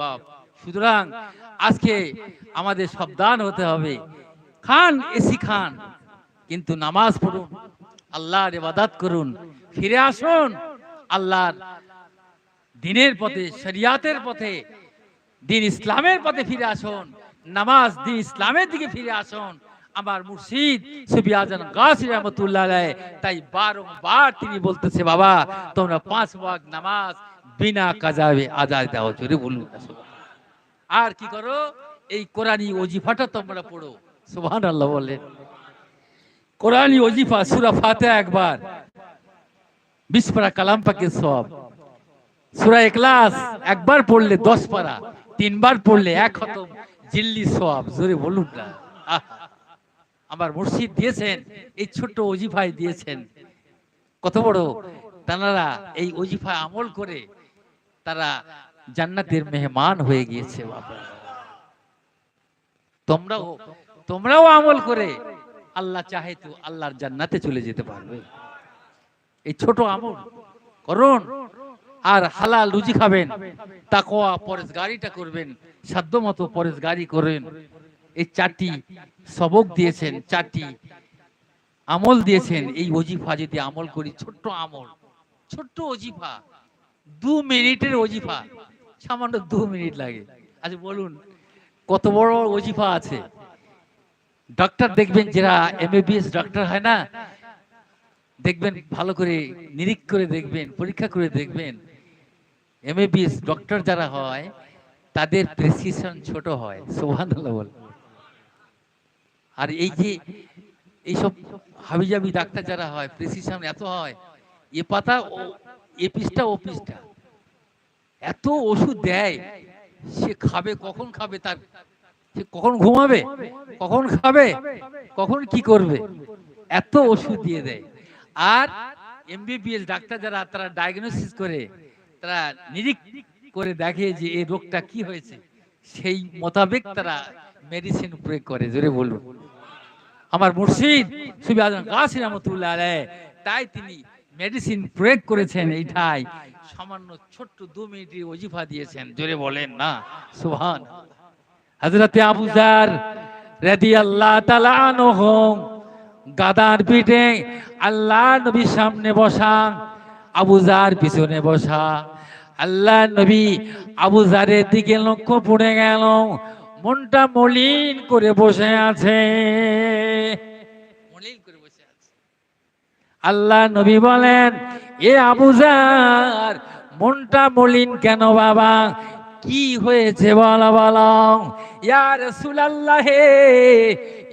বাপ সুতরাং আজকে আমাদের সাবধান হতে হবে। খান, এসি খান। কিন্তু নামাজ পড়ুন, আল্লাহর ইবাদত করুন, ফিরে আসুন, আল্লাহর দিনের পথে, শরিয়াতের পথে, দিন ইসলামের পথে ফিরে আসুন, নামাজ দিন ইসলামের দিকে ফিরে আসুন। আমার মুর্শিদ সুবি আজান গাছি রহমতুল্লাহ তাই বারংবার তিনি বলতেছে, বাবা, তোমরা পাঁচ ওয়াক্ত নামাজ বিনা কাজাবে আজাদ দাও, জোরে বলুন আর কি করো? এই কোরআনি ওজিফাটা তোমরা পড়ো সুবহান আল্লাহ বলেন কোরআনি ওজিফা, সুরা ফাতিহা একবার। বিশ পারা কালাম পাকে সব সুরা এখলাস একবার পড়লে দশ পারা, তিনবার পড়লে এক খতম জিল্লি সব জোরে বলুন না। আমার মুর্শিদ দিয়েছেন, এই ছোট্ট ওজিফায় দিয়েছেন। কত বড়? তারা এই ওজিফা আমল করে তারা জান্নাতের মেহমান হয়ে গিয়েছে বাবা। তোমরাও তোমরাও আমল করে আল্লাহ চাহে তো আল্লাহর জান্নাতে চলে যেতে পারবে। এই ছোট আমল করুন আর হালাল রুজি খাবেন তাকোয়া পরেশগারিটা করবেন সাধ্য মতো পরেশগারি করেন এই চারটি সবক দিয়েছেন, চারটি আমল দিয়েছেন, এই ওজিফা যদি আমল করি, ছোট্ট আমল, ছোট্ট ওজিফা দু মিনিটের ওজিফা। সামান্য দু মিনিট লাগে। আচ্ছা বলুন, কত বড় ওজিফা আছে? ডক্টর দেখবেন যারা এমবিবিএস ডক্টর হয় না, দেখবেন, ভালো করে নিরীক্ষ করে দেখবেন, পরীক্ষা করে দেখবেন এমবিবিএস ডক্টর যারা হয়, তাদের প্রেসক্রিপশন ছোট হয়। বল আর এই যে, এইসব হাবিজাবি ডাক্তার যারা হয় প্রেসক্রিপশন এত হয়, এ পাতা এত ওষুধ দেয়, সে খাবে, কখন খাবে তার? সে কখন ঘুমাবে? কখন খাবে? কখন কি করবে? এত ওষুধ দিয়ে দেয়। আর এমবিবিএস ডাক্তার যারা, তারা ডায়াগনোসিস করে, তারা করে দেখে যে এই রোগটা কি হয়েছে। সেই মোতাবেক তারা মেডিসিন প্রয়োগ করে, জোরে বলুন। আমার মুর্শিদ সুবি আজম গাছি রহমতুল্লাহ তাই তিনি মেডিসিন প্রয়োগ করেছেন এইটাই। সামান্য ছোট্ট দু মিনিটের ওজিফা দিয়েছেন। জোরে বলেন না। সুবহান। হযরতে আবু জার রাদিয়াল্লাহু তাআলা আনহু গাদার পিঠে আল্লাহ নবীর সামনে বসা আবু জার পিছনে বসা আল্লাহ নবী আবু জারের দিকে লক্ষ্য পড়ে গেল মনটা মলিন করে বসে আছে মলিন করে বসে আছে আল্লাহ নবী বলেন, এ আবুজার মনটা মলিন কেন বাবা? কি হয়েছে বলো বলো? ইয়া রাসূলুল্লাহ হে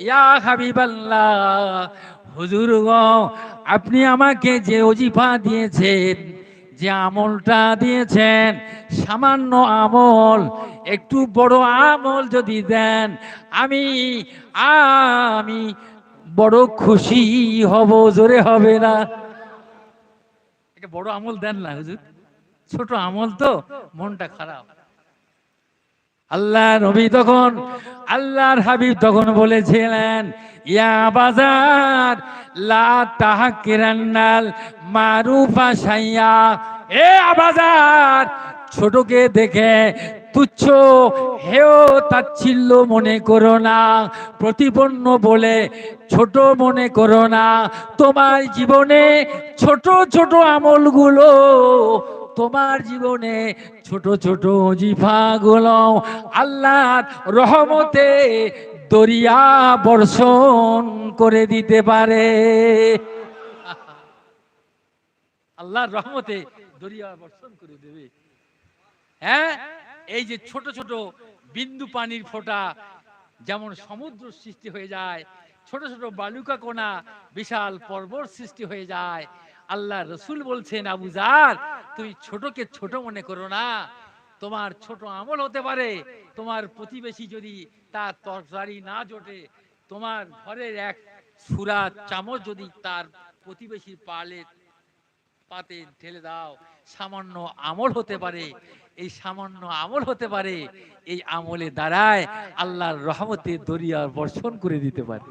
ইয়া হাবিবাল্লাহ, হুজুর আপনি আমাকে যে অজিফা দিয়েছেন, যে আমলটা দিয়েছেন, সামান্য আমল, একটু বড় আমল যদি দেন, আমি আমি বড় খুশি হব, জোরে হবে না। এটা বড় আমল দেন না, হুজুর। ছোট আমল তো, মনটা খারাপ। আল্লাহ নবী তখন, আল্লাহর হাবিব তখন বলেছিলেন, ইয়া বাজার, লা তাহাকিরান্নাল মারুফা সাইয়া এ আবাজার ছোটকে দেখে তুচ্ছ, হেও তাচ্ছিল্য মনে করো না, প্রতিপন্ন বলে ছোট মনে করো না, তোমার জীবনে ছোট ছোট আমলগুলো, তোমার জীবনে ছোট ছোট জিফাগুলো, আল্লাহর রহমতে দরিয়া বর্ষণ করে দিতে পারে। আল্লাহর রহমতে দরিয়া বর্ষণ করে দেবে। হ্যাঁ? এই যে ছোট ছোট বিন্দু পানির ফোঁটা যেমন সমুদ্র সৃষ্টি হয়ে যায়, ছোট ছোট বালুকা কোনা বিশাল পর্বত সৃষ্টি হয়ে যায়। আল্লাহ রসুল বলছেন আবুজার তুমি ছোটকে ছোট মনে করো না। তোমার ছোট আমল হতে পারে। তোমার প্রতিবেশী যদি তার তরকারি না জোটে, তোমার ঘরের এক সুরা চামচ যদি তার প্রতিবেশীর পালে পাতে ঢেলে দাও। সামান্য আমল হতে পারে। এই সামান্য আমল হতে পারে। এই আমলে দ্বারায় আল্লাহর রহমতে দরিয়া বর্ষণ করে দিতে পারে।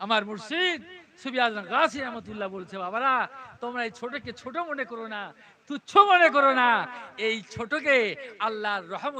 আমার মুর্শিদ বলছে, বাবারা, তোমরা এই ছোটকে ছোট মনে করো না, তুচ্ছ মনে করো না। এই ছোটকে আল্লাহর রহমত